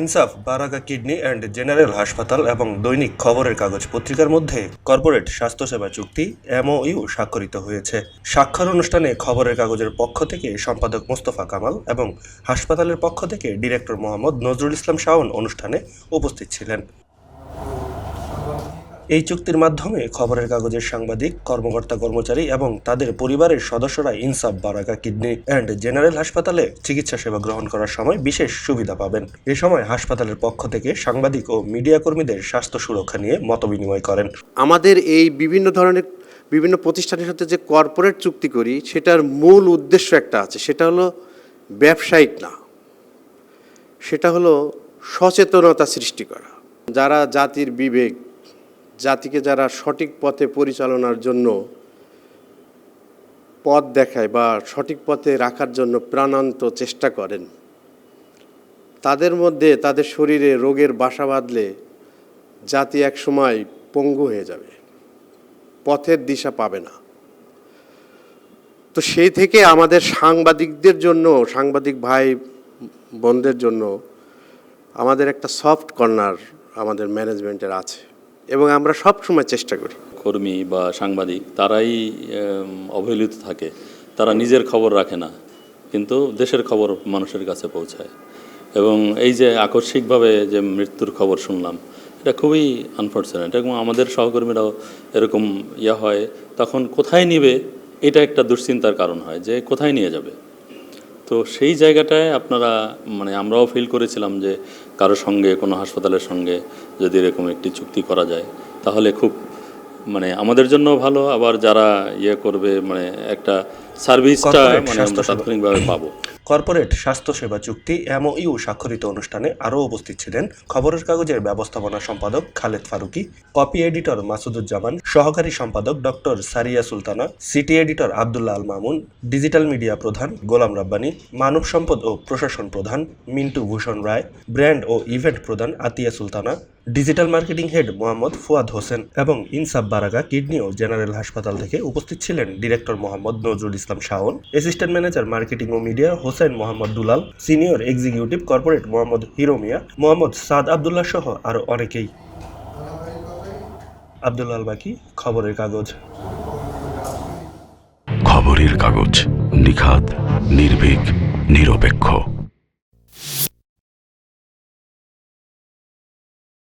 ইনসাফ বারাকা kidney and general হাসপাতাল এবং দৈনিক খবরের কাগজ পত্রিকার মধ্যে কর্পোরেট স্বাস্থ্যসেবা চুক্তি এমওইউ স্বাক্ষরিত হয়েছে। স্বাক্ষর অনুষ্ঠানে খবরের কাগজের পক্ষ থেকে সম্পাদক মোস্তফা কামাল এবং হাসপাতালের পক্ষ থেকে ডিরেক্টর মোহাম্মদ নজরুল ইসলাম শাওন অনুষ্ঠানে উপস্থিত ছিলেন। এই চুক্তির মাধ্যমে খবরের কাগজের সাংবাদিক, কর্মকর্তা, কর্মচারী এবং তাদের পরিবারের সদস্যরা ইনসাফ, বারাকা, কিডনি অ্যান্ড জেনারেল হাসপাতালে চিকিৎসা সেবা গ্রহণ করার সময় বিশেষ সুবিধা পাবেন। এ সময় হাসপাতালের পক্ষ থেকে সাংবাদিক ও মিডিয়া কর্মীদের স্বাস্থ্য সুরক্ষা নিয়ে মতবিনিময় করেন। আমাদের এই বিভিন্ন ধরনের বিভিন্ন প্রতিষ্ঠানের সাথে যে কর্পোরেট চুক্তি করি, সেটার মূল উদ্দেশ্য একটা আছে, সেটা হলো ব্যবসায়িক না। সেটা হলো সচেতনতা সৃষ্টি করা। যারা জাতির বিবেক জাতিকে যারা সঠিক পথে পরিচালনার জন্য পথ দেখায় বা সঠিক পথে রাখার জন্য প্রাণান্ত চেষ্টা করেন, তাদের মধ্যে তাদের শরীরে রোগের বাসা বাঁধলে জাতি এক সময় পঙ্গু হয়ে যাবে, পথের দিশা পাবে না। তো সেই থেকে আমাদের সাংবাদিকদের জন্য, সাংবাদিক ভাই বোনদের জন্য আমাদের একটা সফট কর্নার আমাদের ম্যানেজমেন্টের আছে। এবং আমরা সব সময় চেষ্টা করি। কর্মী বা সাংবাদিক তারাই অবহেলিত থাকে। তারা নিজের খবর রাখে না, কিন্তু দেশের খবর মানুষের কাছে পৌঁছায়। এবং এই যে আকস্মিকভাবে যে মৃত্যুর খবর শুনলাম, এটা খুবই আনফর্চুনেট এবং আমাদের সহকর্মীরাও এরকম ইয়া হয়, তখন কোথায় নিবে, এটা একটা দুশ্চিন্তার কারণ হয় যে কোথায় নিয়ে যাবে। তো সেই জায়গাটায় আপনারা মানে আমরাও ফিল করেছিলাম যে কারও সঙ্গে, কোনো হাসপাতালের সঙ্গে যদি এরকম একটি চুক্তি করা যায়, তাহলে খুব মানে আমাদের জন্য ভালো। আবার যারা ইয়ে করবে মানে একটা সার্ভিসটা মানে আমরা তাৎক্ষণিকভাবে পাবো। কর্পোরেট স্বাস্থ্যসেবা চুক্তি এমওইউ স্বাক্ষরিত অনুষ্ঠানে আরও উপস্থিত ছিলেন খবরের কাগজের ব্যবস্থাপনা সম্পাদক খালেদ ফারুকি কপি এডিটর মাসুদুজ্জামান সহকারী সম্পাদক doctor Saria Sultana city editor Abdullah Al Mamun digital media প্রধান গোলাম রাব্বানি মানব সম্পদ ও প্রশাসন প্রধান মিন্টু ভূষণ রায় ব্র্যান্ড ও ইভেন্ট প্রধান Atia Sultana digital marketing head Mohammad Fuad Hossain এবং ইনসাফ বারাগা কিডনি ও জেনারেল হাসপাতাল থেকে উপস্থিত ছিলেন director Mohammad Nazrul Islam. Shaon assistant manager marketing ও media Hossain Mohammad Dulal senior executive corporate Mohammad Hiromia, Mohammad Saad Abdullah সহ আরও অনেকেই। আবদুল্লাহ বাকি, খবরের কাগজ। খবরের কাগজ, নিখাত, নির্ভীক, নিরপেক্ষ।